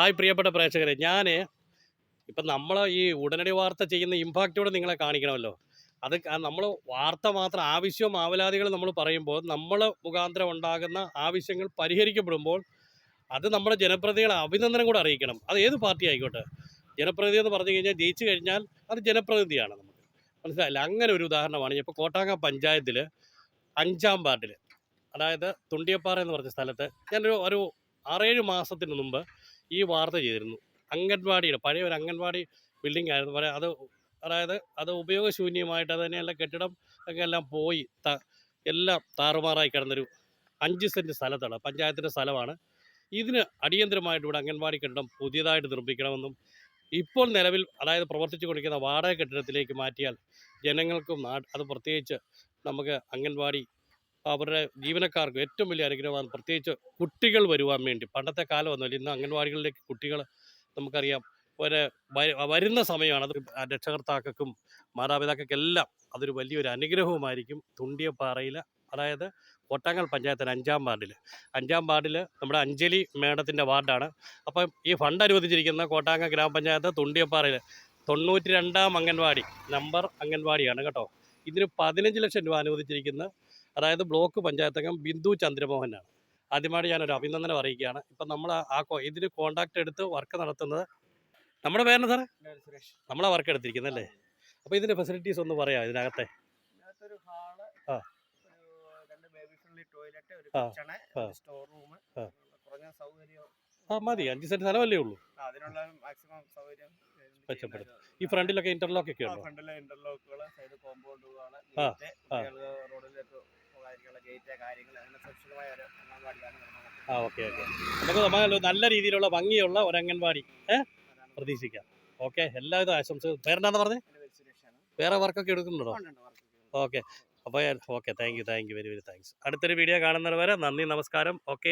Hi പ്രിയപ്പെട്ട പ്രേക്ഷകരെ ഞാൻ ഇപ്പം നമ്മൾ ഈ ഉടനടി വാർത്ത ചെയ്യുന്ന ഇമ്പാക്റ്റോടെ നിങ്ങളെ കാണിക്കണമല്ലോ. അത് നമ്മൾ വാർത്ത മാത്രം ആവശ്യവും ആവലാതികൾ നമ്മൾ പറയുമ്പോൾ നമ്മൾ മുഖാന്തരം ഉണ്ടാകുന്ന ആവശ്യങ്ങൾ പരിഹരിക്കപ്പെടുമ്പോൾ അത് നമ്മുടെ ജനപ്രതിനിധികളെ അഭിനന്ദനം കൂടെ അറിയിക്കണം. അത് ഏത് പാർട്ടി ആയിക്കോട്ടെ? ജനപ്രതിനിധി എന്ന് പറഞ്ഞു കഴിഞ്ഞാൽ ജയിച്ചു കഴിഞ്ഞാൽ അത് ജനപ്രതിനിധിയാണ് നമുക്ക്. മനസ്സിലായില്ല? അങ്ങനെ ഒരു ഉദാഹരണമാണ് ഇപ്പോൾ കോട്ടാങ്ങ പഞ്ചായത്തിൽ അഞ്ചാം വാർഡിൽ അതായത് തുണ്ടിയപ്പാറ എന്ന് പറഞ്ഞ സ്ഥലത്ത് ഞാനൊരു ഒരു ആറേഴ് മാസത്തിന് മുമ്പ് ഈ വാർത്ത ചെയ്തിരുന്നു. അംഗൻവാടിയുടെ പഴയ ഒരു അംഗൻവാടി ബിൽഡിംഗ് ആയിരുന്നു പറയാം അത് അതായത് അത് ഉപയോഗശൂന്യമായിട്ട് അത് തന്നെയല്ല കെട്ടിടം ഒക്കെ എല്ലാം പോയി ത എല്ലാം താറുമാറായി കിടന്നൊരു അഞ്ച് സെന്റ് സ്ഥലത്താണ് പഞ്ചായത്തിന്റെ സ്ഥലമാണ്. ഇതിന് അടിയന്തരമായിട്ട് ഇവിടെ അംഗൻവാടി കെട്ടിടം പുതിയതായിട്ട് നിർമ്മിക്കണമെന്നും ഇപ്പോൾ നിലവിൽ അതായത് പ്രവർത്തിച്ചു കൊണ്ടിരിക്കുന്ന വാടക കെട്ടിടത്തിലേക്ക് മാറ്റിയാൽ ജനങ്ങൾക്കും അത് പ്രത്യേകിച്ച് നമുക്ക് അംഗൻവാടി അവരുടെ ജീവനക്കാർക്ക് ഏറ്റവും വലിയ അനുഗ്രഹമാണ് പ്രത്യേകിച്ച് കുട്ടികൾ വരുവാൻ വേണ്ടി. പണ്ടത്തെ കാലമൊന്നുമല്ല ഇന്ന് അംഗൻവാടികളിലേക്ക് കുട്ടികൾ നമുക്കറിയാം ഒരു വരുന്ന സമയമാണ് അത് രക്ഷകർത്താക്കൾക്കും മാതാപിതാക്കൾക്കെല്ലാം അതൊരു വലിയൊരു അനുഗ്രഹവുമായിരിക്കും. തുണ്ടിയപ്പാറയിൽ അതായത് കോട്ടാങ്ങൽ പഞ്ചായത്തിന് അഞ്ചാം വാർഡിൽ അഞ്ചാം വാർഡിൽ നമ്മുടെ അഞ്ജലി മേഡത്തിന്റെ വാർഡാണ്. അപ്പം ഈ ഫണ്ട് അനുവദിച്ചിരിക്കുന്ന കോട്ടാങ്ങ ഗ്രാമപഞ്ചായത്ത് തുണ്ടിയപ്പാറയിൽ തൊണ്ണൂറ്റി രണ്ടാം അംഗൻവാടി നമ്പർ അംഗൻവാടിയാണ് കേട്ടോ. ഇതിന് പതിനഞ്ച് ലക്ഷം രൂപ അനുവദിച്ചിരിക്കുന്ന അതായത് ബ്ലോക്ക് പഞ്ചായത്ത് അംഗം ബിന്ദു ചന്ദ്രമോഹനാണ്. ആദ്യമായിട്ട് ഞാനൊരു അഭിനന്ദനം അറിയിക്കുകയാണ്. ഇപ്പം നമ്മൾ ആ ഇതിന് കോണ്ടാക്ട് എടുത്ത് വർക്ക് നടത്തുന്നത് നമ്മുടെ പേരെന്ന് സാറേ? നമ്മളാ വർക്ക് എടുത്തിരിക്കുന്നത് അല്ലേ? അപ്പോൾ ഇതിന്റെ ഫെസിലിറ്റീസ് ഒന്ന് പറയാം ഇതിനകത്തെ? ആ. ആ, മതി. അഞ്ച് സെന്റ് സ്ഥലമല്ലേ ഉള്ളൂ. മെച്ചപ്പെടും. ഈ ഫ്രണ്ടിലൊക്കെ ഇന്റർലോക്ക് ഒക്കെ ഉണ്ടോ? ഗേറ്റ് കാര്യങ്ങൾ അങ്ങനെ സുരക്ഷിതമായ ഒരു അംഗൻവാടിയാണ് നിർമ്മാണം ആ ഓക്കെ ഓക്കെ നമുക്ക് നമ്മൾ നല്ല രീതിയിലുള്ള ഭംഗിയുള്ള ഒരു അംഗൻവാടി അതാണ് പ്രതീക്ഷിക്കാം. ഓക്കെ എല്ലാവിധ ആശംസകൾ പേരെന്താന്ന് പറഞ്ഞേ? വേറെ വർക്കൊക്കെ എടുക്കുന്നുണ്ടോ? ഓക്കെ അപ്പോൾ okay thank you thank you very very thanks അടുത്തൊരു വീഡിയോ കാണുന്നവരെ നന്ദി നമസ്കാരം. ഓക്കെ